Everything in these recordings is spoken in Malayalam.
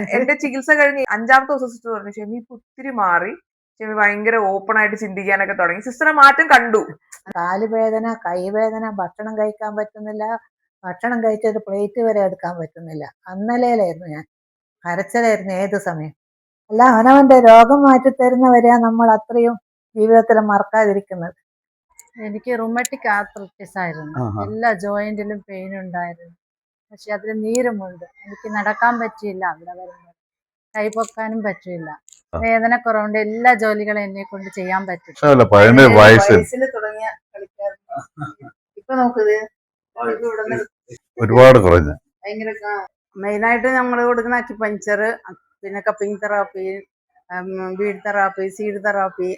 എന്റെ ചികിത്സ കഴിഞ്ഞ് അഞ്ചാമത്തെ ദിവസം സിസ്റ്റർ പറഞ്ഞു ഷെമി ഇപ്പൊ ഒത്തിരി മാറി. ഷെമി ഭയങ്കര ഓപ്പൺ ആയിട്ട് ചിന്തിക്കാനൊക്കെ തുടങ്ങി. സിസ്റ്ററെ മാറ്റം കണ്ടു. കാലുവേദന കൈവേദന ഭക്ഷണം കഴിക്കാൻ പറ്റുന്നില്ല. ഭക്ഷണം കഴിച്ചൊരു പ്ലേറ്റ് വരെ എടുക്കാൻ പറ്റുന്നില്ല. അന്നലയിലായിരുന്നു ഞാൻ. കരച്ചലായിരുന്നു ഏത് സമയം. അല്ല അവനവന്റെ രോഗം മാറ്റി തരുന്നവരെയാ നമ്മൾ അത്രയും ജീവിതത്തിൽ മറക്കാതിരിക്കുന്നത്. എനിക്ക് റുമറ്റിക് ആർത്രൈറ്റിസ് ആയിരുന്നു. എല്ലാ ജോയിന്റിലും പെയിൻ ഉണ്ടായിരുന്നു. പക്ഷെ അതിൽ നീരുമുണ്ട്. എനിക്ക് നടക്കാൻ പറ്റിയില്ല. അവിടെ വരുമ്പോൾ കൈ പൊക്കാനും പറ്റില്ല വേദന കുറവുണ്ട്. എല്ലാ ജോലികളും എന്നെ കൊണ്ട് ചെയ്യാൻ പറ്റും. വയസ്സിൽ. തുടങ്ങിയ ഇപ്പൊ നോക്കുന്നത് ഒരുപാട് കുറഞ്ഞു. ഭയങ്കര മെയിനായിട്ട് ഞങ്ങൾ കൊടുക്കുന്ന അക്യുപഞ്ചർ പിന്നെ cupping therapy bead therapy seed therapy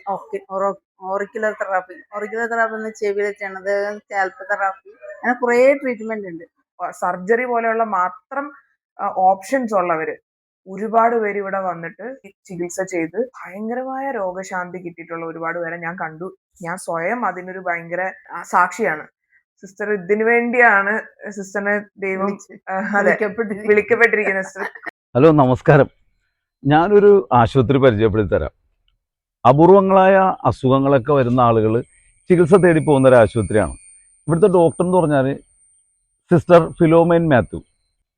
auricular therapy. Auricular therapy എന്ന് ചെവിയിൽ ചെയ്യണത് സ്കാൽപ്പ് തെറാപ്പി. അങ്ങനെ കുറേ ട്രീറ്റ്മെന്റ് ഉണ്ട്. സർജറി പോലെയുള്ള മാത്രം ഓപ്ഷൻസ് ഉള്ളവര് ഒരുപാട് പേര് ഇവിടെ വന്നിട്ട് ചികിത്സ ചെയ്ത് ഭയങ്കരമായ രോഗശാന്തി കിട്ടിയിട്ടുള്ള ഒരുപാട് പേരെ ഞാൻ കണ്ടു. ഞാൻ സ്വയം അതിനൊരു ഭയങ്കര സാക്ഷിയാണ്. സിസ്റ്റർ ഇതിനു വേണ്ടിയാണ് സിസ്റ്ററിനെ ദൈവം. വിളിക്കപ്പെട്ടിരിക്കുന്നത്. സിസ്റ്റർ ഹലോ നമസ്കാരം. ഞാനൊരു ആശുപത്രി പരിചയപ്പെടുത്തി തരാം. അപൂർവങ്ങളായ അസുഖങ്ങളൊക്കെ വരുന്ന ആളുകൾ ചികിത്സ തേടി പോകുന്ന ഒരു ആശുപത്രിയാണ്. ഇവിടുത്തെ ഡോക്ടർ എന്ന് പറഞ്ഞാൽ സിസ്റ്റർ ഫിലോമൈൻ മാത്യു.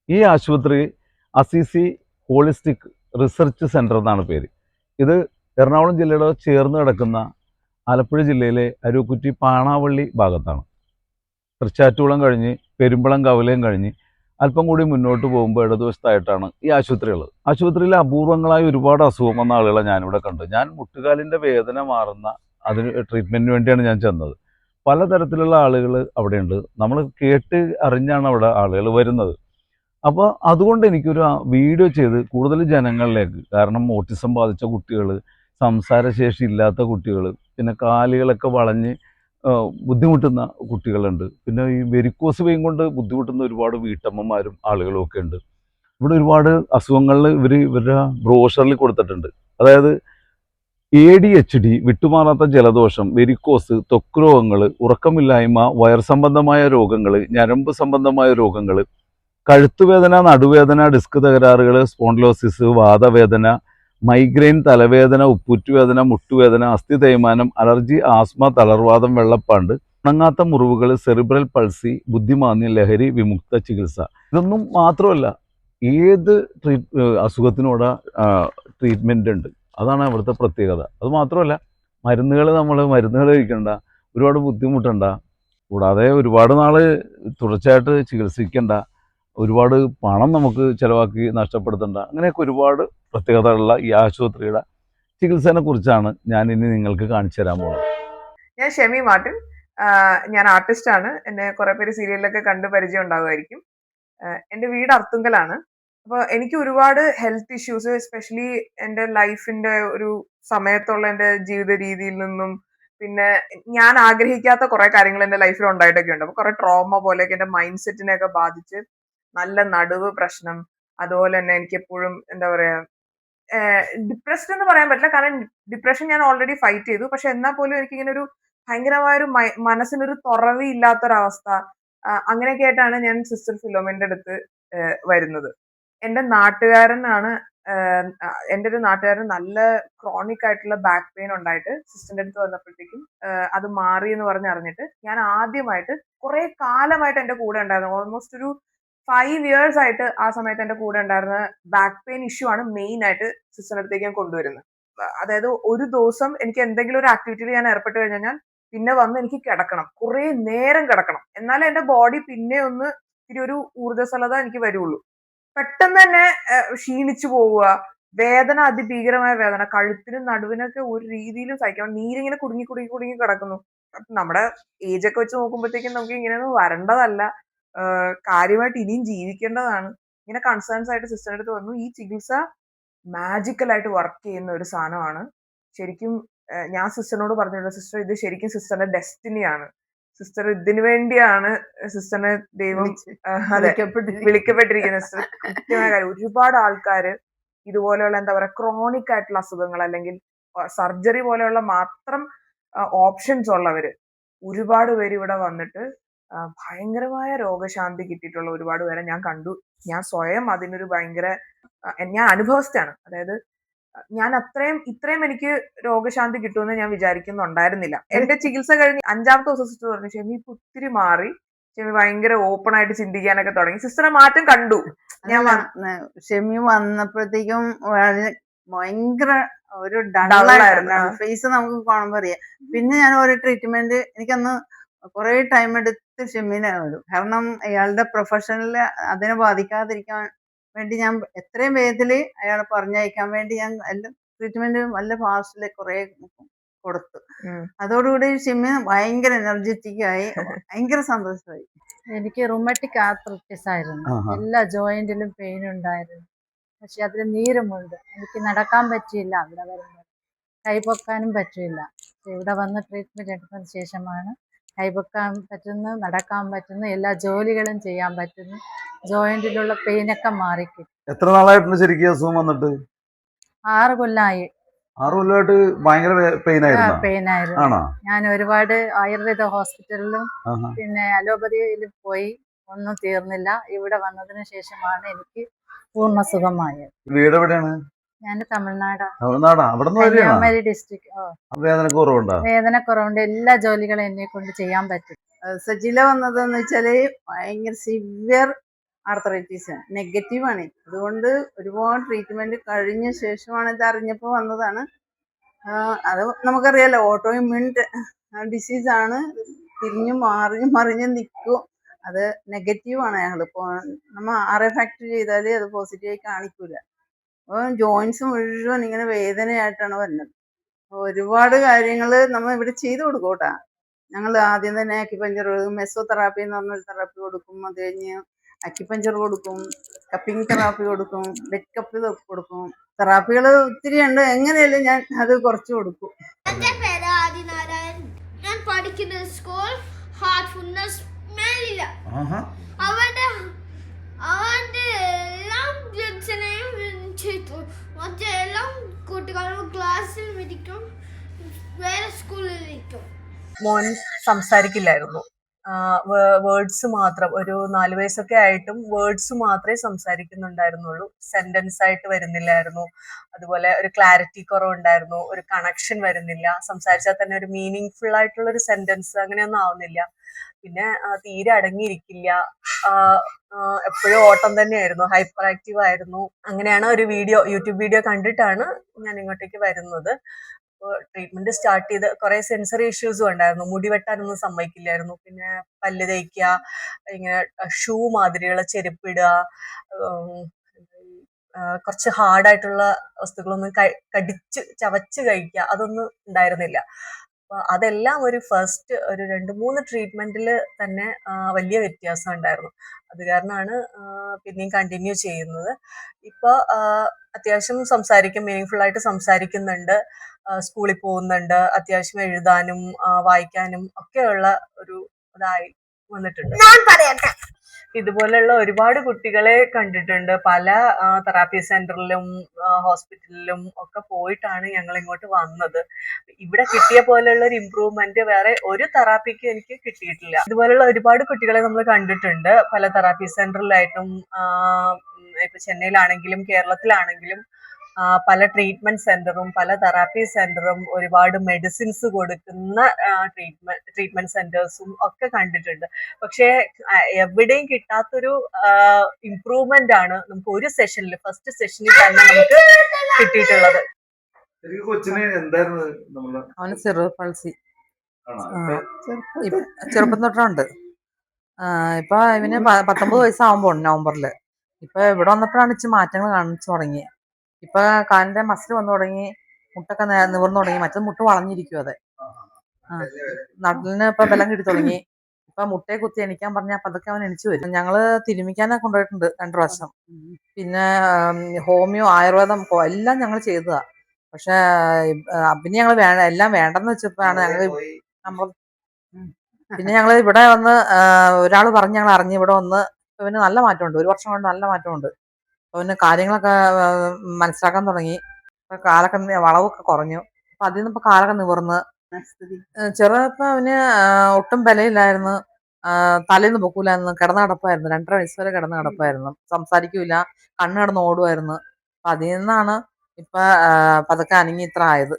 ഈ ആശുപത്രി അസിസി ഹോളിസ്റ്റിക് റിസർച്ച് സെന്റർ എന്നാണ് പേര്. ഇത് എറണാകുളം ജില്ലയുടെ ചേർന്ന് കിടക്കുന്ന ആലപ്പുഴ ജില്ലയിലെ അരൂക്കുറ്റി പാണാവള്ളി ഭാഗത്താണ്. തൃച്ചാറ്റുകുളം കഴിഞ്ഞ് പെരുമ്പളം കവലയും കഴിഞ്ഞ് അല്പം കൂടി മുന്നോട്ട് പോകുമ്പോൾ ഇടതുവശത്തായിട്ടാണ് ഈ ആശുപത്രി ഉള്ളത്. ആശുപത്രിയിൽ അപൂർവങ്ങളായ ഒരുപാട് അസുഖം വന്ന ആളുകളെ ഞാനിവിടെ കണ്ടു. ഞാൻ മുട്ടുകാലിന്റെ വേദന മാറുന്ന അതിന് ട്രീറ്റ്മെന്റിന് വേണ്ടിയാണ് ഞാൻ ചെന്നത്. പലതരത്തിലുള്ള ആളുകൾ അവിടെയുണ്ട്. നമ്മൾ കേട്ട് അറിഞ്ഞാണ് അവിടെ ആളുകൾ വരുന്നത്. അപ്പോൾ അതുകൊണ്ട് എനിക്കൊരു വീഡിയോ ചെയ്ത് കൂടുതൽ ജനങ്ങളിലേക്ക് കാരണം ഓട്ടിസം ബാധിച്ച കുട്ടികൾ സംസാരശേഷി ഇല്ലാത്ത കുട്ടികൾ പിന്നെ കാലുകളൊക്കെ വളഞ്ഞ് ബുദ്ധിമുട്ടുന്ന കുട്ടികളുണ്ട്. പിന്നെ ഈ വെരിക്കോസ് വെയും കൊണ്ട് ബുദ്ധിമുട്ടുന്ന ഒരുപാട് വീട്ടമ്മമാരും ആളുകളും ഒക്കെ ഉണ്ട്. ഇവിടെ ഒരുപാട് അസുഖങ്ങളിൽ ഇവർ ഇവരുടെ ബ്രോഷറിൽ കൊടുത്തിട്ടുണ്ട്. അതായത് എ ഡി എച്ച് ഡി വിട്ടുമാറാത്ത ജലദോഷം വെരിക്കോസ് ത്വക്ക് രോഗങ്ങൾ ഉറക്കമില്ലായ്മ വയർ സംബന്ധമായ രോഗങ്ങൾ ഞരമ്പ് സംബന്ധമായ രോഗങ്ങൾ കഴുത്തുവേദന നടുവേദന ഡിസ്ക് തകരാറുകൾ സ്പോണ്ടിലോസിസ് വാദവേദന മൈഗ്രെയിൻ തലവേദന ഉപ്പുറ്റുവേദന മുട്ടുവേദന അസ്ഥി തേയ്മാനം അലർജി ആസ്മ തളർവാദം വെള്ളപ്പാണ്ട് ഉണങ്ങാത്ത മുറിവുകൾ സെറിബ്രൽ പൾസി ബുദ്ധിമാന്യ ലഹരി വിമുക്ത ചികിത്സ. ഇതൊന്നും മാത്രമല്ല ഏത് ട്രീറ്റ് അസുഖത്തിനോട് ട്രീറ്റ്മെന്റ് ഉണ്ട്? അതാണ് അവിടുത്തെ പ്രത്യേകത. അത് മാത്രമല്ല മരുന്നുകൾ നമ്മൾ മരുന്നുകൾ കഴിക്കണ്ട ഒരുപാട് ബുദ്ധിമുട്ടണ്ട കൂടാതെ ഒരുപാട് നാൾ തുടർച്ചയായിട്ട് ചികിത്സിക്കേണ്ട ഒരുപാട് പണം നമുക്ക് ചിലവാക്കി നഷ്ടപ്പെടുത്തണ്ട അങ്ങനെയൊക്കെ ഒരുപാട് പ്രത്യേകതകളുള്ള ഈ ആശുപത്രിയുടെ ചികിത്സനെ കുറിച്ചാണ് ഞാൻ ഇനി നിങ്ങൾക്ക് കാണിച്ചു തരാൻ പോകുന്നത് ഞാൻ ഷെമി മാർട്ടിൻ. ഞാൻ ആർട്ടിസ്റ്റ് ആണ് എന്നെ കുറെ പേര് സീരിയലിലൊക്കെ കണ്ട് പരിചയം ഉണ്ടാകുമായിരിക്കും എന്റെ വീട് അർത്തുങ്കലാണ്. അപ്പോൾ എനിക്ക് ഒരുപാട് ഹെൽത്ത് ഇഷ്യൂസ് എസ്പെഷ്യലി എന്റെ ലൈഫിന്റെ ഒരു സമയത്തുള്ള എന്റെ ജീവിത രീതിയിൽ നിന്നും പിന്നെ ഞാൻ ആഗ്രഹിക്കാത്ത കുറെ കാര്യങ്ങൾ എന്റെ ലൈഫിൽ ഉണ്ടായിട്ടൊക്കെ ഉണ്ട്. അപ്പൊ കുറെ ട്രോമ പോലെയൊക്കെ എന്റെ മൈൻഡ് സെറ്റിനെയൊക്കെ ബാധിച്ച് നല്ല നടുവ് പ്രശ്നം. അതുപോലെ തന്നെ എനിക്ക് എപ്പോഴും എന്താ പറയാ ഡിപ്രസ്ഡ് എന്ന് പറയാൻ പറ്റില്ല. കാരണം ഡിപ്രഷൻ ഞാൻ ഓൾറെഡി ഫൈറ്റ് ചെയ്തു. പക്ഷെ എന്നാൽ പോലും എനിക്ക് ഇങ്ങനെ ഒരു ഭയങ്കരമായ ഒരു മനസ്സിനൊരു തുറവില്ലാത്തൊരവസ്ഥ അങ്ങനെയൊക്കെ ആയിട്ടാണ് ഞാൻ സിസ്റ്റർ ഫിലോമിന്റെ അടുത്ത് വരുന്നത്. എന്റെ നാട്ടുകാരനാണ് എന്റെ ഒരു നാട്ടുകാരൻ നല്ല ക്രോണിക് ആയിട്ടുള്ള ബാക്ക് പെയിൻ ഉണ്ടായിട്ട് സിസ്റ്ററിന്റെ അടുത്ത് വന്നപ്പോഴത്തേക്കും അത് മാറി എന്ന് പറഞ്ഞ് അറിഞ്ഞിട്ട് ഞാൻ ആദ്യമായിട്ട് കുറെ കാലമായിട്ട് എന്റെ കൂടെ ഉണ്ടായിരുന്നു. ഓൾമോസ്റ്റ് ഒരു ഫൈവ് ഇയേഴ്സ് ആയിട്ട് ആ സമയത്ത് എന്റെ കൂടെ ഉണ്ടായിരുന്ന ബാക്ക് പെയിൻ ഇഷ്യൂ ആണ് മെയിൻ ആയിട്ട് സിസ്റ്ററിന്റെ അടുത്തേക്ക് ഞാൻ കൊണ്ടുവരുന്നത്. അതായത് ഒരു ദിവസം എനിക്ക് എന്തെങ്കിലും ഒരു ആക്ടിവിറ്റിയിൽ ഞാൻ ഏർപ്പെട്ട് കഴിഞ്ഞാൽ പിന്നെ വന്ന് എനിക്ക് കിടക്കണം. കുറെ നേരം കിടക്കണം. എന്നാലേ എന്റെ ബോഡി പിന്നെ ഒന്ന് ഇത്തിരി ഒരു ഊർജസ്വലത എനിക്ക് വരുള്ളൂ. പെട്ടെന്ന് തന്നെ ക്ഷീണിച്ചു പോവുക. വേദന അതിഭീകരമായ വേദന കഴുത്തിനും നടുവിനൊക്കെ ഒരു രീതിയിലും സഹിക്കാം നീരിങ്ങനെ കുടുങ്ങി കുടുങ്ങി കുടുങ്ങി കിടക്കുന്നു. നമ്മുടെ ഏജ് ഒക്കെ വെച്ച് നോക്കുമ്പോഴത്തേക്കും നമുക്ക് ഇങ്ങനെയൊന്നും വരേണ്ടതല്ല. കാര്യമായിട്ട് ഇനിയും ജീവിക്കേണ്ടതാണ്. ഇങ്ങനെ കൺസേൺസ് ആയിട്ട് സിസ്റ്ററിന്റെ അടുത്ത് വന്നു ഈ ചികിത്സ മാജിക്കലായിട്ട് വർക്ക് ചെയ്യുന്ന ഒരു സാധനമാണ്. ശരിക്കും ഞാൻ സിസ്റ്ററിനോട് പറഞ്ഞിട്ടുള്ള സിസ്റ്റർ ഇത് ശരിക്കും സിസ്റ്ററിന്റെ ഡെസ്റ്റിനിയാണ് സിസ്റ്റർ ഇതിനു വേണ്ടിയാണ് സിസ്റ്ററിനെ ദൈവം അതെ വിളിക്കപ്പെട്ടിരിക്കുന്നത്. സിസ്റ്റർ കൃത്യമായ കാര്യം. ഒരുപാട് ആൾക്കാർ ഇതുപോലെയുള്ള എന്താ പറയുക ക്രോണിക് ആയിട്ടുള്ള അസുഖങ്ങൾ അല്ലെങ്കിൽ സർജറി പോലെയുള്ള മാത്രം ഓപ്ഷൻസ് ഉള്ളവര് ഒരുപാട് പേര് ഇവിടെ വന്നിട്ട് ഭയങ്കരമായ രോഗശാന്തി കിട്ടിയിട്ടുള്ള ഒരുപാട് പേരെ ഞാൻ കണ്ടു. ഞാൻ സ്വയം അതിനൊരു ഭയങ്കര ഞാൻ അനുഭവസ്ഥയാണ്. അതായത് ഞാൻ അത്രയും ഇത്രയും എനിക്ക് രോഗശാന്തി കിട്ടുമെന്ന് ഞാൻ വിചാരിക്കുന്നുണ്ടായിരുന്നില്ല. എന്റെ ചികിത്സ കഴിഞ്ഞ് അഞ്ചാമത്തെ ദിവസം സിസ്റ്റർ പറഞ്ഞു ഷെമി ഇപ്പൊ ഒത്തിരി മാറി. ഷെമി ഭയങ്കര ഓപ്പൺ ആയിട്ട് ചിന്തിക്കാനൊക്കെ തുടങ്ങി. സിസ്റ്ററെ മാറ്റം കണ്ടു. ഞാൻ ഷെമി വന്നപ്പോഴത്തേക്കും ഭയങ്കര ഒരു ഫേസ് നമുക്ക് കാണുമ്പോ അറിയാം. പിന്നെ ഞാൻ ഓരോ ട്രീറ്റ്മെന്റ് എനിക്കന്ന് കുറെ ടൈം എടുത്ത് ഷെമിനെ വരും കാരണം ഇയാളുടെ പ്രൊഫഷനിൽ അതിനെ ബാധിക്കാതിരിക്കാൻ വേണ്ടി ഞാൻ എത്രയും വേഗത്തിൽ അയാളെ പറഞ്ഞയക്കാൻ വേണ്ടി ഞാൻ എല്ലാം ട്രീറ്റ്മെന്റ് നല്ല ഫാസ്റ്റിൽ കുറെ കൊടുത്തു. അതോടുകൂടി ഷെമി ഭയങ്കര എനർജറ്റിക് ആയി. ഭയങ്കര സന്തോഷമായി. എനിക്ക് റുമറ്റിക് ആർത്രൈറ്റിസ് ആയിരുന്നു. എല്ലാ ജോയിന്റിലും പെയിൻ ഉണ്ടായിരുന്നു. പക്ഷെ അതിൽ നീരുമുണ്ട്. എനിക്ക് നടക്കാൻ പറ്റിയില്ല. അവിടെ വരുമ്പോൾ കൈ പൊക്കാനും പറ്റില്ല ഇവിടെ വന്ന് ട്രീറ്റ്മെന്റ് എടുത്തതിന് ശേഷമാണ് കൈ പൊക്കാൻ പറ്റുന്നു നടക്കാൻ പറ്റുന്നു എല്ലാ ജോലികളും ചെയ്യാൻ പറ്റുന്നു. ജോയിന്റിലുള്ള പെയിനൊക്കെ മാറി എത്ര നാളായിട്ടുണ്ട് ശരിക്കും അസുഖം വന്നിട്ട്? ആറ് കൊല്ലായി. ആറ് കൊല്ലമായിട്ട് ഭയങ്കര പെയിൻ ആയിരുന്നു പെയിൻ ആയിരുന്നു ആണോ? ഞാൻ ഒരുപാട് ആയുർവേദ ഹോസ്പിറ്റലിലും പിന്നെ അലോപ്പതിയിൽ പോയി. ഒന്നും തീർന്നില്ല. ഇവിടെ വന്നതിന് ശേഷമാണ് എനിക്ക് പൂർണ സുഖമായത്. വീട് എവിടെയാണ് ഞാൻ തമിഴ്നാടാണ് തമിഴ്നാടാ? അവിടെ ഡിസ്ട്രിക്ട് വേദന കുറവുണ്ടോ വേദന കുറവുണ്ട്? എല്ലാ ജോലികളും എന്നെ കൊണ്ട് ചെയ്യാൻ പറ്റും. സജില വന്നതെന്ന് വെച്ചാൽ ഭയങ്കര സിവിയർ ആർത്രൈറ്റീസ് നെഗറ്റീവ് ആണ്. അതുകൊണ്ട് ഒരുപാട് ട്രീറ്റ്മെന്റ് കഴിഞ്ഞ ശേഷമാണ് ഇത് അറിഞ്ഞപ്പോൾ വന്നതാണ്. അത് നമുക്കറിയാലോ ഓട്ടോ ഇമ്മ്യൂൺ ഡിസീസ് ആണ്. തിരിഞ്ഞു മാറിഞ്ഞു മറിഞ്ഞു നിൽക്കും. അത് നെഗറ്റീവ് ആണ്. അയാൾ ഇപ്പോൾ നമ്മ ആർ എ ഫാക്ടറി ചെയ്താൽ അത് പോസിറ്റീവായി കാണിക്കൂല. ജോയിൻസ് മുഴുവൻ ഇങ്ങനെ വേദനയായിട്ടാണ് വരുന്നത്. ഒരുപാട് കാര്യങ്ങൾ നമ്മൾ ഇവിടെ ചെയ്തു കൊടുക്കും കേട്ടാ. ഞങ്ങൾ ആദ്യം തന്നെ അക്യുപഞ്ചർ മെസോ തെറാപ്പി എന്ന് പറഞ്ഞൊരു തെറാപ്പി കൊടുക്കും. അത് കഴിഞ്ഞ് അക്യുപഞ്ചർ കൊടുക്കും കപ്പിംഗ് തെറാപ്പി കൊടുക്കും ബെഡ് കപ്പ് കൊടുക്കും. തെറാപ്പികൾ ഒത്തിരി ഉണ്ട്. എങ്ങനെയല്ലേ ഞാൻ അത് കുറച്ച് കൊടുക്കും. എന്റെ പേര് ആദിനാരായൺ. ഞാൻ പഠിക്കുന്ന സ്കൂൾ ഹാർട്ട്ഫുൾനെസ് മേലില്ല അവന്റെ അവന്റെ എല്ലാ ബ്ലഡ്സിനെയും ചെയ്തു മറ്റേ എല്ലാ കുട്ടികളും ക്ലാസ്സിൽ ഇരിക്കും വേറെ സ്കൂളിൽ ഇരിക്കും മോൻ സംസാരിക്കില്ലായിരുന്നു. വേർഡ്സ് മാത്രം ഒരു നാല് വയസ്സൊക്കെ ആയിട്ടും വേർഡ്സ് മാത്രമേ സംസാരിക്കുന്നുണ്ടായിരുന്നുള്ളൂ. സെന്റൻസ് ആയിട്ട് വരുന്നില്ലായിരുന്നു. അതുപോലെ ഒരു ക്ലാരിറ്റി കുറവുണ്ടായിരുന്നു. ഒരു കണക്ഷൻ വരുന്നില്ല. സംസാരിച്ചാൽ തന്നെ ഒരു മീനിങ് ഫുൾ ആയിട്ടുള്ള ഒരു സെന്റൻസ് അങ്ങനെയൊന്നും ആവുന്നില്ല. പിന്നെ തീരെ അടങ്ങിയിരിക്കില്ല. എപ്പോഴും ഓട്ടം തന്നെയായിരുന്നു. ഹൈപ്പർ ആക്റ്റീവ് ആയിരുന്നു. അങ്ങനെയാണ് ഒരു വീഡിയോ യൂട്യൂബ് വീഡിയോ കണ്ടിട്ടാണ് ഞാൻ ഇങ്ങോട്ടേക്ക് വരുന്നത്. ട്രീറ്റ്മെന്റ് സ്റ്റാർട്ട് ചെയ്ത് കുറെ സെൻസറി ഇഷ്യൂസും ഉണ്ടായിരുന്നു. മുടി വെട്ടാനൊന്നും സമ്മതിക്കില്ലായിരുന്നു. പിന്നെ പല്ല് തേക്കുക ഇങ്ങനെ ഷൂ മാതിരിയുള്ള ചെരുപ്പിടുക കുറച്ച് ഹാർഡായിട്ടുള്ള വസ്തുക്കളൊന്നും കടിച്ച് ചവച്ച് കഴിക്കുക അതൊന്നും ഉണ്ടായിരുന്നില്ല. അപ്പൊ അതെല്ലാം ഒരു ഫസ്റ്റ് ഒരു രണ്ട് മൂന്ന് ട്രീറ്റ്മെന്റിൽ തന്നെ വലിയ വ്യത്യാസം ഉണ്ടായിരുന്നു. അത് കാരണമാണ് പിന്നെയും കണ്ടിന്യൂ ചെയ്യുന്നത്. ഇപ്പൊ അത്യാവശ്യം സംസാരിക്കും മീനിങ് ആയിട്ട് സംസാരിക്കുന്നുണ്ട് സ്കൂളിൽ പോകുന്നുണ്ട് അത്യാവശ്യം എഴുതാനും വായിക്കാനും ഒക്കെയുള്ള ഒരു ഇതായി വന്നിട്ടുണ്ട്. ഞാൻ ഇതുപോലുള്ള ഒരുപാട് കുട്ടികളെ കണ്ടിട്ടുണ്ട്. പല തെറാപ്പി സെന്ററിലും ഹോസ്പിറ്റലിലും ഒക്കെ പോയിട്ടാണ് ഞങ്ങൾ ഇങ്ങോട്ട് വന്നത്. ഇവിടെ കിട്ടിയ പോലെയുള്ള ഒരു ഇമ്പ്രൂവ്മെന്റ് വേറെ ഒരു തെറാപ്പിക്കും എനിക്ക് കിട്ടിയിട്ടില്ല. ഇതുപോലെയുള്ള ഒരുപാട് കുട്ടികളെ നമ്മൾ കണ്ടിട്ടുണ്ട്. പല തെറാപ്പി സെന്ററിലായിട്ടും ഇപ്പൊ ചെന്നൈയിലാണെങ്കിലും കേരളത്തിലാണെങ്കിലും പല ട്രീറ്റ്മെന്റ് സെന്ററും പല തെറാപ്പി സെന്ററും ഒരുപാട് മെഡിസിൻസ് കൊടുക്കുന്ന ട്രീറ്റ്മെന്റ് ട്രീറ്റ്മെന്റ് സെന്റേഴ്സും ഒക്കെ കണ്ടിട്ടുണ്ട്. പക്ഷേ എവിടെയും കിട്ടാത്തൊരു ഇംപ്രൂവ്മെന്റ് ആണ് നമുക്ക് ഒരു സെഷനിൽ ഫസ്റ്റ് സെഷനിൽ തന്നെ നമുക്ക് കിട്ടിയിട്ടുള്ളത്. അവന് ചെറു പൾസി ചെറുപ്പം തൊട്ടുണ്ട്. ഇപ്പൊ ഇവന് പത്തൊമ്പത് വയസ്സാവുമ്പോൾ നവംബറിൽ ഇപ്പൊ ഇവിടെ വന്നപ്പോഴാണ് ഇച്ചിരി മാറ്റങ്ങൾ കാണിച്ചു തുടങ്ങി ഇപ്പൊ കാലിന്റെ മസിൽ വന്നു തുടങ്ങി മുട്ടൊക്കെ നിവർന്നു തുടങ്ങി. മറ്റത് മുട്ട് വളഞ്ഞിരിക്കും അതെ. നടലിന് ഇപ്പൊ ബലം കിട്ടി തുടങ്ങി. ഇപ്പൊ മുട്ടയെ കുത്തി എണിക്കാൻ പറഞ്ഞാൽ അപ്പൊ അതൊക്കെ അവൻ എണിച്ചു വരും. ഞങ്ങൾ തിരുമിക്കാനൊക്കെ കൊണ്ടുപോയിട്ടുണ്ട് രണ്ടു പ്രാവശ്യം. പിന്നെ ഹോമിയോ ആയുർവേദം എല്ലാം ഞങ്ങൾ ചെയ്തതാ. പക്ഷെ പിന്നെ ഞങ്ങൾ വേണ്ട എല്ലാം വേണ്ടെന്ന് വെച്ചപ്പോഴാണ് ഞങ്ങൾ നമ്മൾ പിന്നെ ഞങ്ങൾ ഇവിടെ വന്ന് ഒരാൾ പറഞ്ഞ് ഞങ്ങൾ അറിഞ്ഞ് ഇവിടെ വന്ന്. ഇവന് നല്ല മാറ്റമുണ്ട്. ഒരു വർഷം കൊണ്ട് നല്ല മാറ്റമുണ്ട്. അവന് കാര്യങ്ങളൊക്കെ മനസ്സിലാക്കാൻ തുടങ്ങി. കാലൊക്കെ വളവൊക്കെ കുറഞ്ഞു. അപ്പൊ അതിൽ നിന്ന് ഇപ്പൊ കാലൊക്കെ നിവർന്ന്. ചെറുപ്പം അവന് ഒട്ടും ബലയില്ലായിരുന്നു. തലയിൽ തലേന്ന് പൊക്കൂലായിരുന്നു. കിടന്ന് കിടപ്പായിരുന്നു. രണ്ടര വയസ്സ് വരെ കിടന്ന് കിടപ്പായിരുന്നു. സംസാരിക്കൂല കണ്ണ് കിടന്ന് ഓടുമായിരുന്നു അപ്പൊ അതിൽ നിന്നാണ് ഇപ്പൊ പതുക്കെ അനങ്ങി ഇത്ര ആയത്.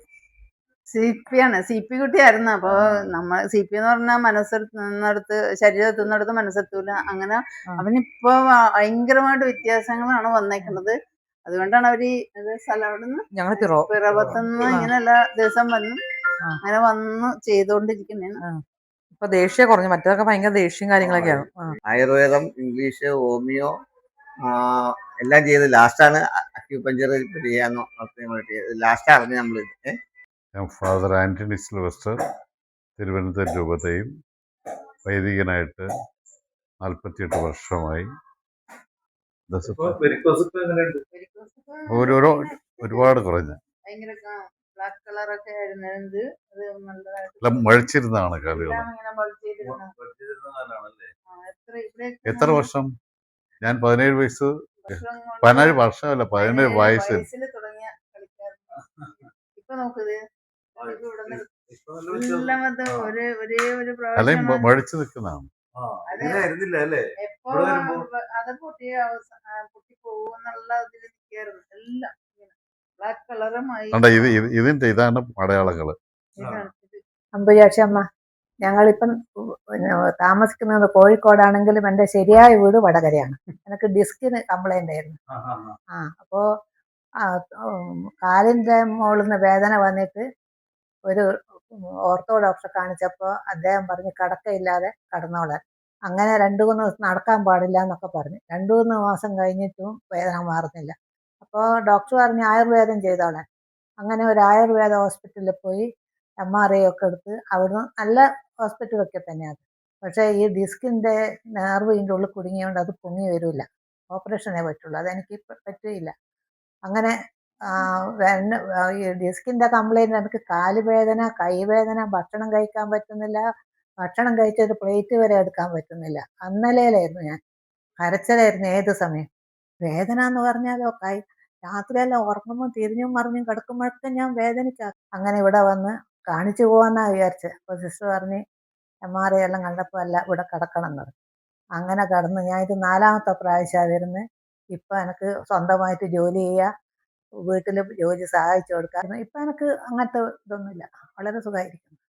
സി പി ആണ് സി പി കുട്ടിയായിരുന്നു. അപ്പൊ നമ്മൾ സി പി എന്ന് പറഞ്ഞാൽ മനസ്സിനടുത്ത് ശരീരം എത്തുന്നിടത്ത് മനസ്സെത്തൂല അങ്ങനെ. അവനിപ്പോ ഭയങ്കരമായിട്ട് വ്യത്യാസങ്ങളാണ് വന്നേക്കുന്നത് അതുകൊണ്ടാണ് അവർ സ്ഥലം അവിടെ നിന്ന് പിറോ പിറവത്തുനിന്ന്. ഇങ്ങനെ എല്ലാ ദിവസം വന്ന്. അങ്ങനെ വന്ന് ചെയ്തോണ്ടിരിക്കുന്നതാണ് ഇപ്പൊ ദേഷ്യ കുറഞ്ഞു. മറ്റൊക്കെ ഭയങ്കര ദേഷ്യം കാര്യങ്ങളൊക്കെയാണ്. ആയുർവേദം ഇംഗ്ലീഷ് ഹോമിയോ ആ, എല്ലാം ചെയ്ത് ലാസ്റ്റാണ് അക്യൂപഞ്ചർ ചെയ്യാന്ന് ലാസ്റ്റ് അറിഞ്ഞ് നമ്മൾ ഞാൻ ഫാദർ ആന്റണി സിൽവസ്റ്റർ തിരുവനന്തപുരം രൂപതയും വൈദികനായിട്ട് നാൽപ്പത്തിയെട്ട് വർഷമായി. ഓരോരോ ഒരുപാട് കുറഞ്ഞ്. ഭയങ്കര ബ്ലാക്ക് കളറൊക്കെ ആയിരുന്നു അത് നല്ലതായിട്ട് എല്ലാം മഴിച്ചിരുന്നതാണ് കാലുകൾ. എത്ര വർഷം? ഞാൻ പതിനേഴ് വയസ്സ് പതിനേഴ് വർഷമല്ല പതിനേഴ് വയസ്സിൽ. വയസ്സിൽ തുടങ്ങിയ കളിക്കാരനാ. ഇപ്പൊ നോക്കുന്നത് എല്ലാം അത് ഒരേ ഒരേ ഒരു പ്രാവശ്യം മഴിച്ചു നിൽക്കുന്നതാണ് ആയിരുന്നില്ല അല്ലേ? എപ്പോ ഇവിടെ വരുമ്പോ- അത് പൊട്ടി അവസ- ആ, പൊട്ടി പോകുന്നുള്ള ഇതിൽ നിൽക്കായിരുന്നു എല്ലാം ബ്ലാക്ക് കളറുമായി കണ്ട ഇത് ഇത് ഇതിന്റെ ഇതാണ് അടയാളങ്ങൾ അമ്പുജാക്ഷി അമ്മ ഞങ്ങളിപ്പം താമസിക്കുന്നത് കോഴിക്കോടാണെങ്കിലും എന്റെ ശരിയായ വീട് വടകരയാണ്. എനിക്ക് ഡിസ്കിന് കംപ്ലൈന്റ് ആയിരുന്നു. ആ അപ്പോൾ കാലിന്റെ മുകളിൽ നിന്ന് വേദന വന്നിട്ട് ഒരു ഓർത്തോ ഡോക്ടറെ കാണിച്ചപ്പോൾ അദ്ദേഹം പറഞ്ഞു കടക്കയില്ലാതെ കടന്നോളാൻ. അങ്ങനെ രണ്ട് മൂന്ന് ദിവസം നടക്കാൻ പാടില്ല എന്നൊക്കെ പറഞ്ഞു. രണ്ട് മൂന്ന് മാസം കഴിഞ്ഞിട്ടും വേദന മാറുന്നില്ല. അപ്പോൾ ഡോക്ടർ പറഞ്ഞ് ആയുർവേദം ചെയ്തോളാൻ. അങ്ങനെ ഒരു ആയുർവേദ ഹോസ്പിറ്റലിൽ പോയി എം ആർ ഐ ഒക്കെ എടുത്ത് അവിടുന്ന് നല്ല ഹോസ്പിറ്റലൊക്കെ തന്നെയാണ്. പക്ഷേ ഈ ഡിസ്കിന്റെ നെർവ് ഇതിന്റെ ഉള്ളിൽ കുടുങ്ങിയോണ്ട് അത് പൊങ്ങി വരില്ല ഓപ്പറേഷനേ പറ്റുള്ളൂ. അതെനിക്ക് പറ്റുകയില്ല. അങ്ങനെ ഈ കംപ്ലൈന്റ് കംപ്ലൈന്റ് എനിക്ക് കാൽ വേദന കൈവേദന ഭക്ഷണം കഴിക്കാൻ പറ്റുന്നില്ല. ഭക്ഷണം കഴിച്ചൊരു പ്ലേറ്റ് വരെ എടുക്കാൻ പറ്റുന്നില്ല. അന്നലയിലായിരുന്നു ഞാൻ. കരച്ചിലായിരുന്നു ഏത് സമയം. വേദന എന്ന് പറഞ്ഞാലോ കൈ രാത്രിയെല്ലാം ഉറങ്ങുമ്പോൾ തിരിഞ്ഞും മറിഞ്ഞും കിടക്കുമ്പോഴൊക്കെ ഞാൻ വേദനിക്കാം. അങ്ങനെ ഇവിടെ വന്ന് കാണിച്ചു പോവാന്നാ വിചാരിച്ചത് അപ്പോൾ സിസ്റ്റർ പറഞ്ഞ് എം ആർ ഐ എല്ലാം കണ്ടപ്പോൾ അല്ല ഇവിടെ കിടക്കണം എന്ന് അങ്ങനെ കടന്ന് ഞാൻ ഇത് നാലാമത്തെ പ്രാവശ്യമാണ് വരുന്നത് ഇപ്പം എനിക്ക് സ്വന്തമായിട്ട് ജോലി ചെയ്യുക വീട്ടിൽ ജോലി സഹായിച്ചു കൊടുക്കുക ഇപ്പം എനിക്ക് അങ്ങനത്തെ ഇതൊന്നുമില്ല. വളരെ സുഖമായിരിക്കുന്നു.